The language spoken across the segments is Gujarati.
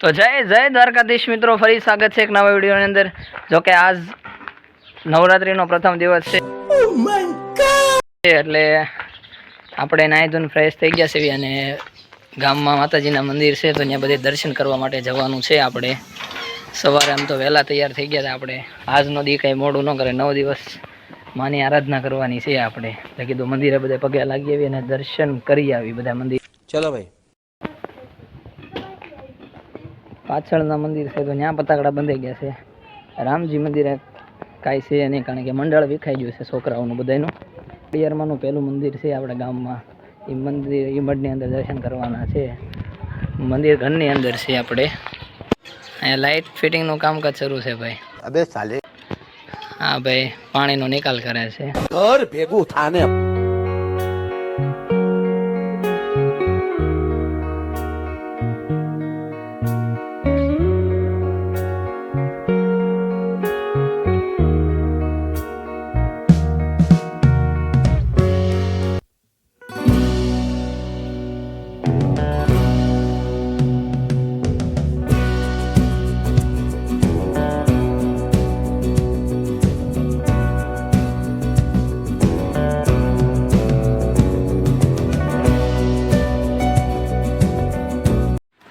તો જય જય દ્વારકાધીશ મિત્રો. ફરી સ્વાગત છે એક નવા વિડીયોની અંદર. જો કે આજ નવરાત્રીનો પ્રથમ દિવસ છે. એટલે આપણે નાહી ધોઈને ફ્રેશ થઈ ગયા છીએ અને ગામમાં માતાજીના મંદિર છે, તો ત્યાં બધે દર્શન કરવા માટે જવાનું છે આપણે. સવારે આમ તો વહેલા તૈયાર થઈ ગયા હતા આપણે. આજનો દી કંઈ મોડું ન કરે. નવ દિવસ માની આરાધના કરવાની છે આપણે. કીધું મંદિરે બધે પગે લાગી આવી અને દર્શન કરી આવી બધા મંદિર. ચલો ભાઈ. પાછળના મંદિર છે તો ત્યાં પતાકડા બંધાઈ ગયા છે. રામજી મંદિરે કાંઈ છે નહીં કારણ કે મંડળ વિખાઈ ગયું છે છોકરાઓનું બધાનું પિયરમાંનું પહેલું મંદિર છે આપણા ગામમાં. એ મંદિર એ મઢની અંદર દર્શન કરવાના છે. મંદિર ઘરની અંદર છે આપણે. અહીંયા લાઇટ ફિટિંગનું કામકાજ શરૂ છે ભાઈ. અબે સાલે. હા ભાઈ પાણીનો નિકાલ કરે છે. ઘર ભેગું થાને.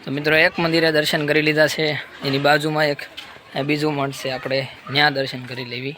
તો મિત્રો એક મંદિરે દર્શન કરી લીધા છે. એની બાજુમાં એક બીજું મઠ છે. આપણે ત્યાં દર્શન કરી લેવી.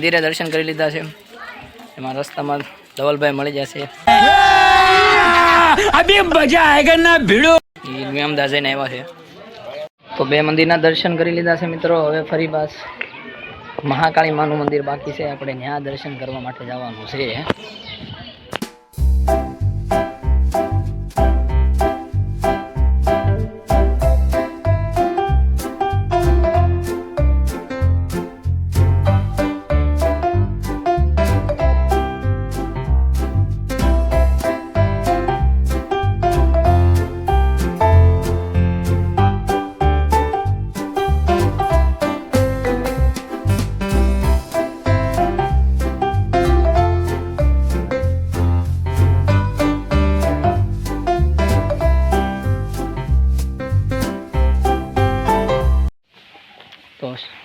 મંદિરે દર્શન કરી લીધા છે. એમાં રસ્તામાં ધવલભાઈ મળી જશે. આવ્યા છે. તો બે મંદિરના દર્શન કરી લીધા છે મિત્રો. હવે ફરી પાસ મહાકાળી માનું મંદિર બાકી છે. આપણે ત્યાં દર્શન કરવા માટે જવાનું છે.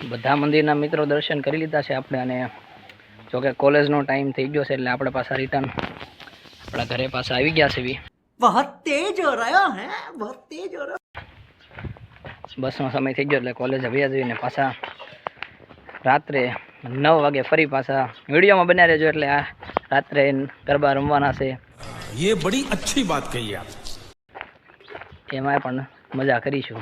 બધા મંદિરના મિત્રો દર્શન કરી લીધા છે આપણે અને જોકે કોલેજનો ટાઈમ થઈ ગયો છે એટલે આપણે પાછા રિટર્ન આપણા ઘરે પાછા આવી ગયા છે બી बहुत तेज हो रहा है बहुत तेज हो रहा બસનો સમય થઈ ગયો એટલે કોલેજ આવ્યા જઈને પાછા રાત્રે નવ વાગે ફરી પાછા વિડીયોમાં બન્યા રહેજો એટલે આ રાત્રે ગરબા રમવાના છે ये बड़ी अच्छी बात कही आप એમાં પણ મજા કરીશું